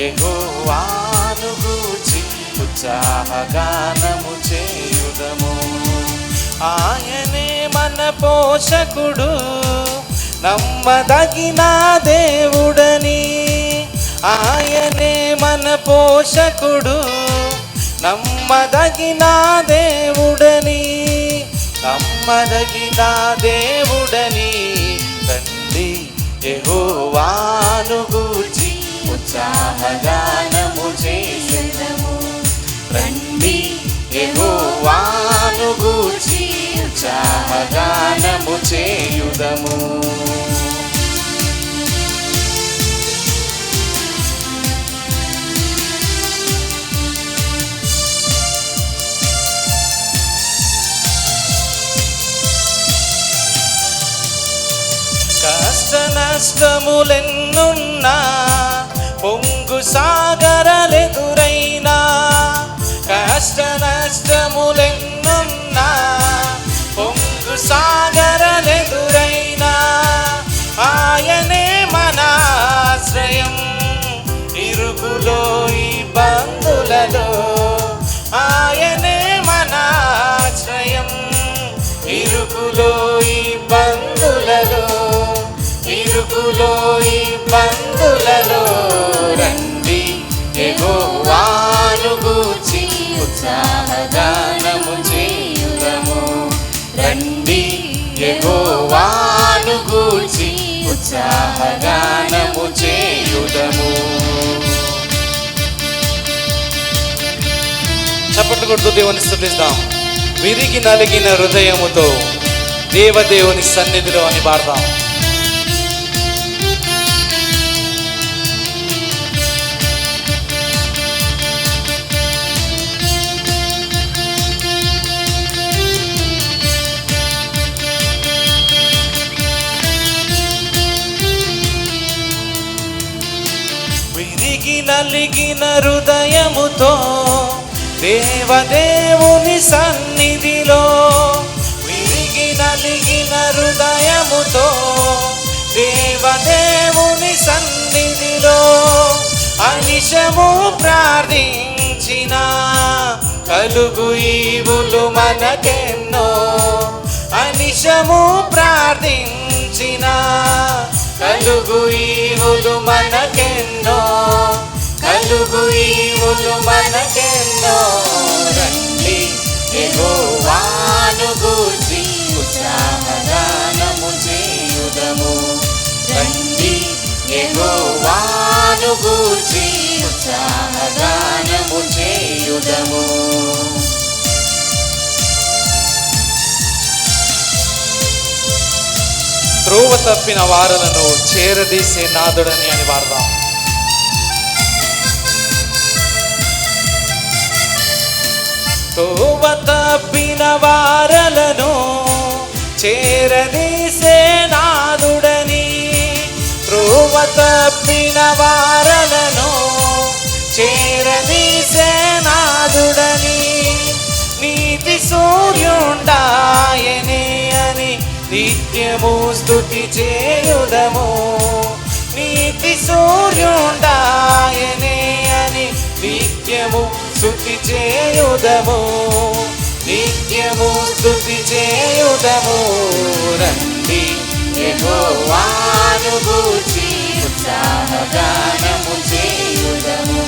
యెహోవాను గూర్చి ఉత్సాహగానము చేయుదము ఆయనే మన పోషకుడు నమ్మదగిన దేవుడని. ఆయనే మన పోషకుడు నమ్మదగిన దేవుడని. నమ్మదగిన దేవుడని తండ్రి యెహోవాను గూర్చి ఉత్సాహగానము చేసెదము. రండి యెహోవాను గూర్చి ఉత్సాహగానము చేయుదము. కష్ట నష్టములెన్నున్నా పొంగు సాగరలెదురైనా ఆయనే మన ఆశ్రయం ఇరుగులో ఇబ్బందులలో ఆయనే మన ఆశ్రయం ఇరుకులో ఇబ్బందులలో ఇరుకులో ఇబ్బందులలో ఉత్సాహగానము చేయుదము చప్పట్లు కొడుతూ దేవుని స్థుతిస్తాం. విరిగి నలిగిన హృదయముతో దేవదేవుని సన్నిధిలో అని పాడతాం విరిగి నలిగిన హృదయముతో దేవదేవుని సన్నిధిలో విరిగి నలిగిన హృదయముతో దేవదేవుని సన్నిధిలో అనిశము ప్రార్థించిన కలుగు ఈవులు మనకెన్నో అనిశము ప్రార్థించినా కలుగు ఈవులు మనకెన్నో కలుగు ఈవులు మనకెన్నో. రండి ఎగోవాను గూర్చి ఉత్సాహగానము చేయుదము. రండి ఎగోవాను గూర్చి ఉత్సాహగానము చేయుదము. త్రోవ తప్పిన వారలను చేరదీసే నాదుడని అని వాడదాం త్రోవ తప్పిన వారలను చేరదీసే నాదుడని త్రోవ తప్పిన వారలను చేరదీసే నాదుడని నీతి సో నిత్యము స్థుతి చేయుదము. నీతి సూర్యుండాయనే అని నిత్యము స్థుతి చేయుదము. నిత్యము స్థుతి చేయుదము. రండి యెహోవాను గూర్చి ఉత్సాహగానము చేయుదము.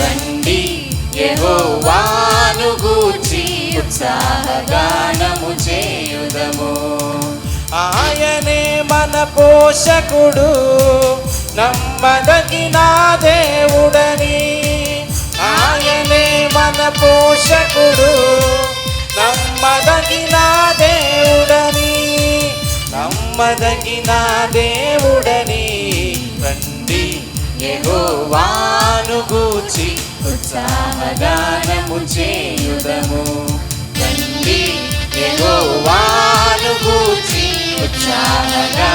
రండి యెహోవాను గూర్చి ఉత్సాహగానము మన పోషకుడు నమ్మదగిన దేవుడని. ఆయనే మన పోషకుడు నమ్మదగిన దేవుడని. నమ్మదగిన దేవుడని రండి యెహోవాను గూచి ఉత్సాహగానము చేయుదము. రండి యెహోవాను గూచి ఉత్సాహగా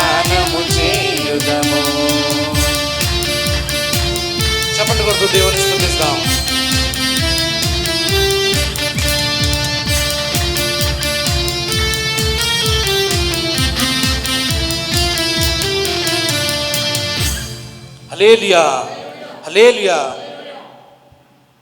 Aleluia. Aleluia.